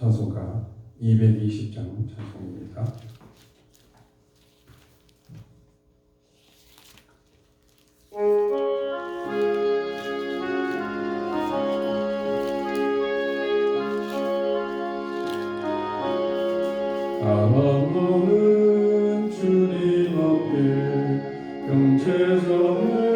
찬송가 220장 찬송입니다. 아마모는 주님 앞에 경제선의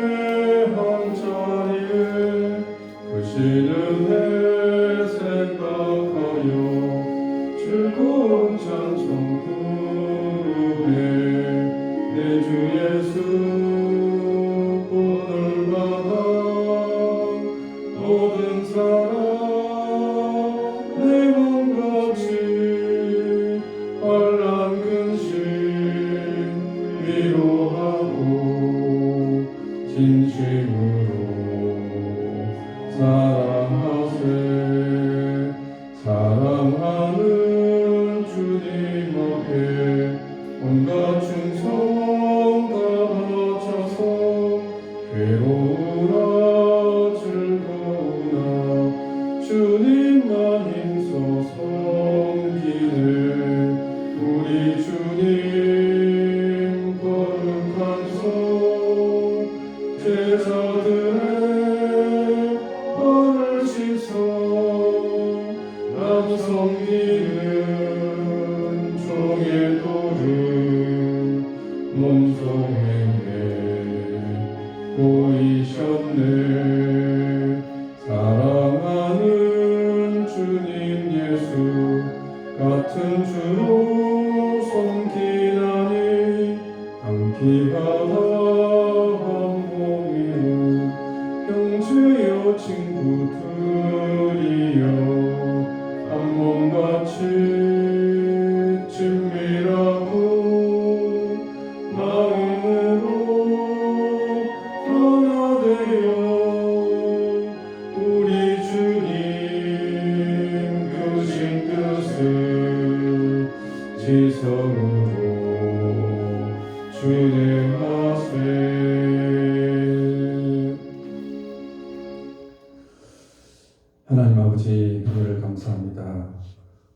아버지 은혜를 감사합니다.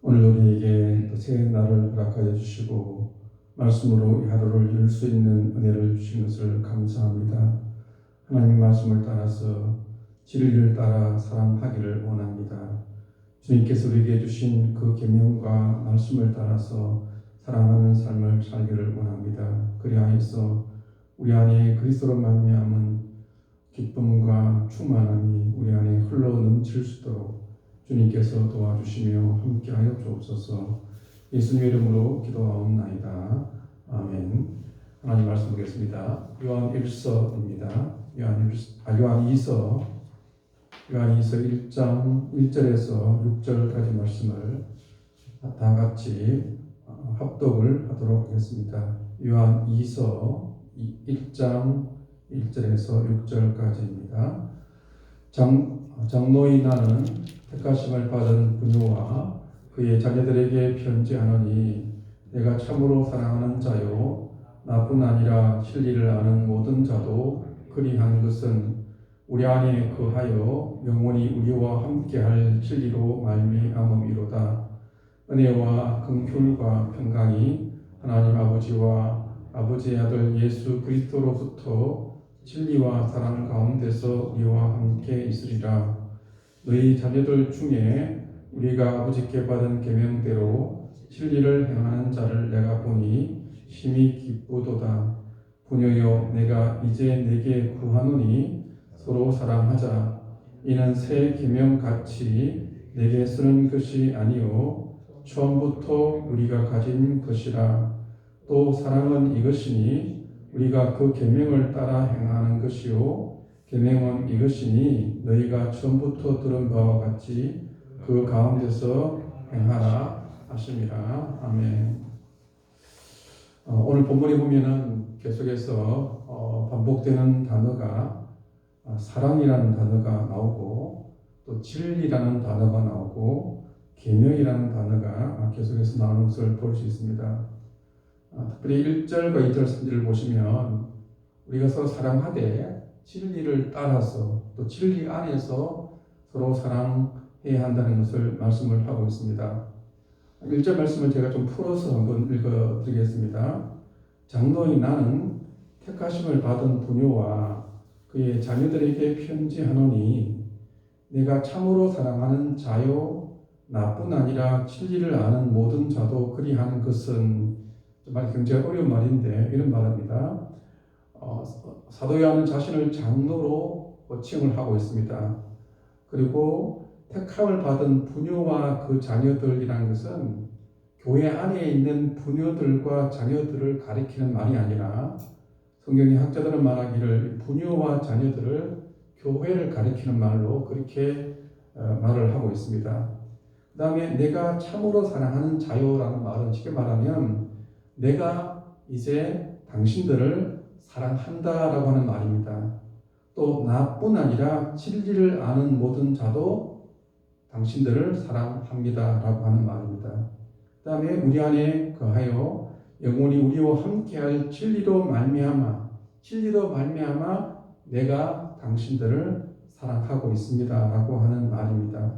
오늘 우리에게 새 날을 허락하여 주시고 말씀으로 이 하루를 이룰 수 있는 은혜를 주신 것을 감사합니다. 하나님 말씀을 따라서 진리를 따라 사랑하기를 원합니다. 주님께서 우리에게 주신 그 계명과 말씀을 따라서 사랑하는 삶을 살기를 원합니다. 그리하여서 우리 안에 그리스도로 말미암은 기쁨과 충만함이 우리 안에 흘러 넘칠 수 있도록 주님께서 도와주시며 함께하여 주옵소서. 예수님 이름으로 기도하옵나이다. 아멘. 하나님 말씀 보겠습니다. 요한 1서입니다. 요한 1, 아 요한 2서 요한 2서 1장 1절에서 6절까지 말씀을 다 같이 어, 합독을 하도록 하겠습니다. 요한 2서 1장 1절에서 6절까지입니다. 장, 장로인 나는 택하심을 받은 분유와 그의 자녀들에게 편지하노니 내가 참으로 사랑하는 자요 나뿐 아니라 진리를 아는 모든 자도 그리한 것은 우리 안에 거하여 영원히 우리와 함께할 진리로 말미암음이로다. 은혜와 긍휼과 평강이 하나님 아버지와 아버지의 아들 예수 그리스도로부터 진리와 사랑 가운데서 우리와 함께 있으리라. 너희 자녀들 중에 우리가 아버지께 받은 계명대로 진리를 행하는 자를 내가 보니 심히 기쁘도다. 부녀여 내가 이제 내게 구하노니 서로 사랑하자. 이는 새 계명 같이 내게 쓰는 것이 아니요 처음부터 우리가 가진 것이라. 또 사랑은 이것이니 우리가 그 계명을 따라 행하는 것이요 계명은 이것이니 너희가 처음부터 들은 바와 같이 그 가운데서 행하라 하심이라 아멘. 어, 오늘 본문에 보면은 계속해서 어, 반복되는 단어가 어, 사랑이라는 단어가 나오고 또 진리라는 단어가 나오고 계명이라는 단어가 계속해서 나오는 것을 볼 수 있습니다. 아, 특별히 1절과 2절, 3절을 보시면 우리가 서로 사랑하되 진리를 따라서 또 진리 안에서 서로 사랑해야 한다는 것을 말씀을 하고 있습니다. 1절 말씀을 제가 좀 풀어서 한번 읽어드리겠습니다. 장로인 나는 택하심을 받은 부녀와 그의 자녀들에게 편지하노니 내가 참으로 사랑하는 자요 나뿐 아니라 진리를 아는 모든 자도 그리하는 것은 정말 굉장히 어려운 말인데 이런 말입니다. 어, 사도 요한은 자신을 장로로 호칭을 하고 있습니다. 그리고 택함을 받은 부녀와 그 자녀들이라는 것은 교회 안에 있는 부녀들과 자녀들을 가리키는 말이 아니라 성경의 학자들은 말하기를 부녀와 자녀들을 교회를 가리키는 말로 그렇게 어, 말을 하고 있습니다. 그 다음에 내가 참으로 사랑하는 자요라는 말은 쉽게 말하면 내가 이제 당신들을 사랑한다라고 하는 말입니다. 또 나뿐 아니라 진리를 아는 모든 자도 당신들을 사랑합니다라고 하는 말입니다. 그 다음에 우리 안에 거하여 영원히 우리와 함께할 진리로 말미암아 진리로 말미암아 내가 당신들을 사랑하고 있습니다라고 하는 말입니다.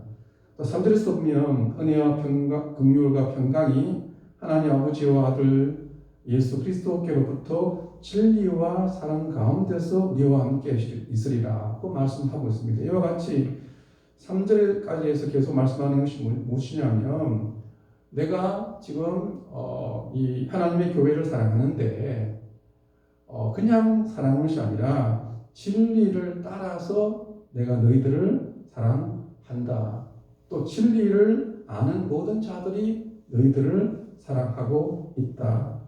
또 3절에서 보면 은혜와 긍휼과 평강이 하나님 아버지와 아들 예수 그리스도께로부터 진리와 사랑 가운데서 우리와 함께 있으리라고 말씀하고 있습니다. 이와 같이 3절까지 해서 계속 말씀하는 것이 무엇이냐면 내가 지금 어, 이 하나님의 교회를 사랑하는데 어, 그냥 사랑하는 것이 아니라 진리를 따라서 내가 너희들을 사랑한다. 또 진리를 아는 모든 자들이 너희들을 사랑하고 있다.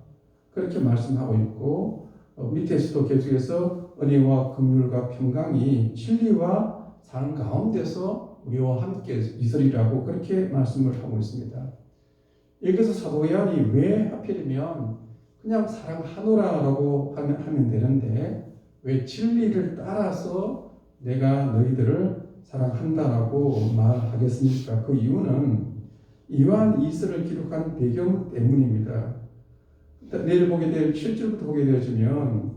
그렇게 말씀하고 있고 어, 밑에서도 계속해서 은혜와 긍휼과 평강이 진리와 사랑 가운데서 우리와 함께 있으리라고 그렇게 말씀을 하고 있습니다. 여기서 사도 요한이 왜 하필이면 그냥 사랑하노라라고 하면, 하면 되는데 왜 진리를 따라서 내가 너희들을 사랑한다라고 말하겠습니까? 그 이유는 이완 이스를 기록한 배경 때문입니다. 내일 보게 될 7절부터 보게 되어지면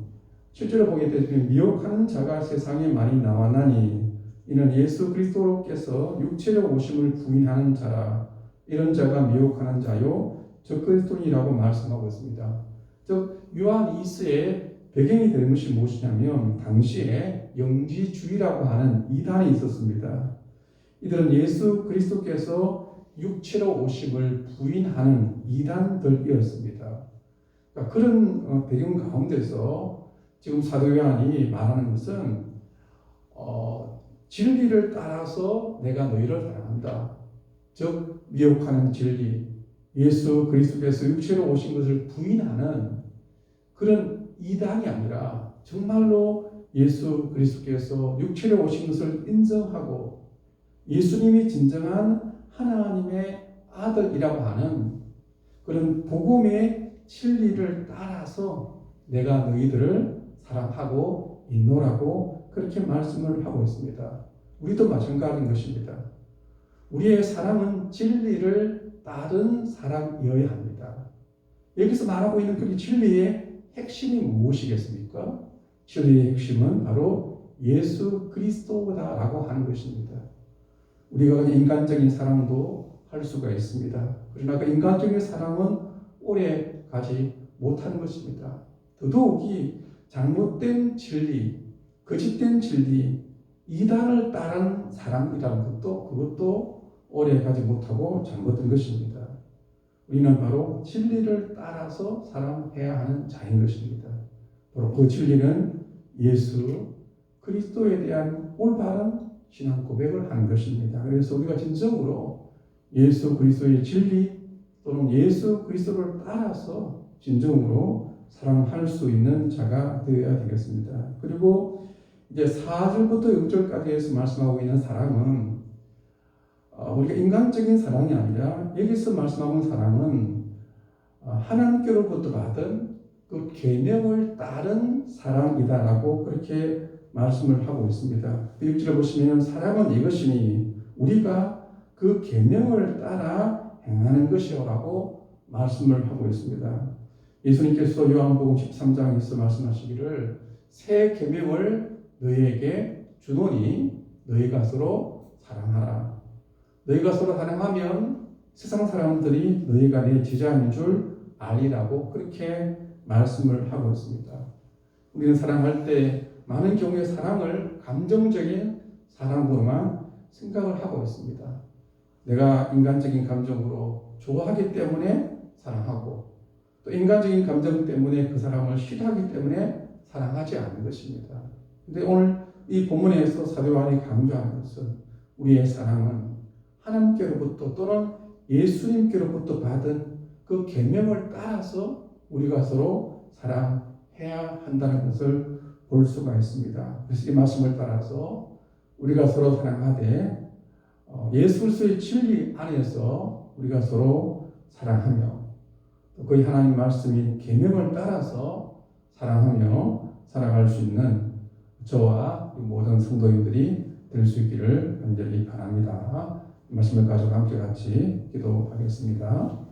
7절을 보게 되면 미혹하는 자가 세상에 많이 나와나니 이는 예수 그리스도께서 육체적 오심을 부인하는 자라 이런 자가 미혹하는 자요 저 그리스도인이라고 말씀하고 있습니다. 즉 요한 이스의 배경이 되는 것이 무엇이냐면 당시에 영지주의라고 하는 이단이 있었습니다. 이들은 예수 그리스도께서 육체로 오심을 부인하는 이단들이었습니다. 그러니까 그런 어, 배경 가운데서 지금 사도 요한이 말하는 것은 어, 진리를 따라서 내가 너희를 사랑한다. 즉 미혹하는 진리, 예수 그리스도께서 육체로 오신 것을 부인하는 그런 이단이 아니라 정말로 예수 그리스도께서 육체로 오신 것을 인정하고 예수님이 진정한 하나님의 아들이라고 하는 그런 복음의 진리를 따라서 내가 너희들을 사랑하고 있노라고 그렇게 말씀을 하고 있습니다. 우리도 마찬가지인 것입니다. 우리의 사랑은 진리를 따른 사랑이어야 합니다. 여기서 말하고 있는 그 진리의 핵심이 무엇이겠습니까? 진리의 핵심은 바로 예수 그리스도다라고 하는 것입니다. 우리가 인간적인 사랑도 할 수가 있습니다. 그러나 그 인간적인 사랑은 오래 가지 못하는 것입니다. 더더욱이 잘못된 진리, 거짓된 진리, 이단을 따른 사랑이라는 것도 그것도 오래 가지 못하고 잘못된 것입니다. 우리는 바로 진리를 따라서 사랑해야 하는 자인 것입니다. 바로 그 진리는 예수 그리스도에 대한 올바른 신앙 고백을 하는 것입니다. 그래서 우리가 진정으로 예수 그리스도의 진리 또는 예수 그리스도를 따라서 진정으로 사랑할 수 있는 자가 되어야 되겠습니다. 그리고 이제 4절부터 6절까지 해서 말씀하고 있는 사랑은 어, 우리가 인간적인 사랑이 아니라 여기서 말씀하고 있는 사랑은 어, 하나님께로부터 받은 그 계명을 따른 사랑이다라고 그렇게 말씀을 하고 있습니다. 6절에 보시면 사랑은 이것이니 우리가 그 계명을 따라 행하는 것이오라고 말씀을 하고 있습니다. 예수님께서 요한복음 13장에서 말씀하시기를 새 계명을 너희에게 주노니 너희가 서로 사랑하라. 너희가 서로 사랑하면 세상 사람들이 너희가 내 제자인 줄 알리라고 그렇게 말씀을 하고 있습니다. 우리는 사랑할 때 많은 경우에 사랑을 감정적인 사랑으로만 생각을 하고 있습니다. 내가 인간적인 감정으로 좋아하기 때문에 사랑하고 또 인간적인 감정 때문에 그 사람을 싫어하기 때문에 사랑하지 않는 것입니다. 근데 오늘 이 본문에서 사도 요한이 강조하는 것은 우리의 사랑은 하나님께로부터 또는 예수님께로부터 받은 그 계명을 따라서 우리가 서로 사랑해야 한다는 것을 볼 수가 있습니다. 그래서 이 말씀을 따라서 우리가 서로 사랑하되 어, 예수 그리스도의 진리 안에서 우리가 서로 사랑하며 또 거의 하나님 말씀인 계명을 따라서 사랑하며 살아갈 수 있는 저와 이 모든 성도님들이 될 수 있기를 간절히 바랍니다. 이 말씀을 가지고 함께 같이 기도하겠습니다.